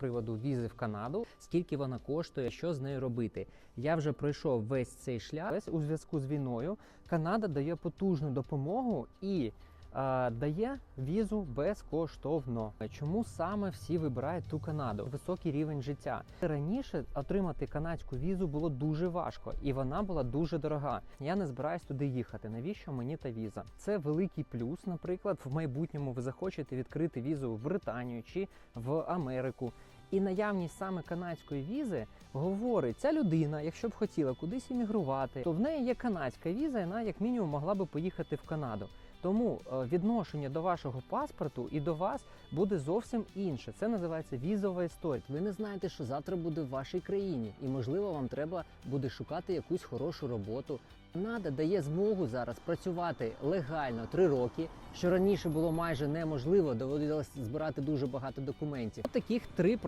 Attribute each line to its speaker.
Speaker 1: приводу візи в Канаду, скільки вона коштує, що з нею робити. Я вже пройшов весь цей шлях Весь у зв'язку з війною. Канада дає потужну допомогу і дає візу безкоштовно. Чому саме всі вибирають ту Канаду? Високий рівень життя. Раніше отримати канадську візу було дуже важко, і вона була дуже дорога. Я не збираюсь туди їхати. Навіщо мені та віза? Це великий плюс. Наприклад, в майбутньому ви захочете відкрити візу в Британію чи в Америку. І наявність саме канадської візи говорить, ця людина, якщо б хотіла кудись іммігрувати, то в неї є канадська віза, і вона як мінімум могла би поїхати в Канаду. Тому е, відношення до вашого паспорту і до вас буде зовсім інше. Це називається візова історія. Ви не знаєте, що завтра буде в вашій країні, і можливо вам треба буде шукати якусь хорошу роботу. Канада дає змогу зараз працювати легально три роки, що раніше було майже неможливо, доводилось збирати дуже багато документів. Таких три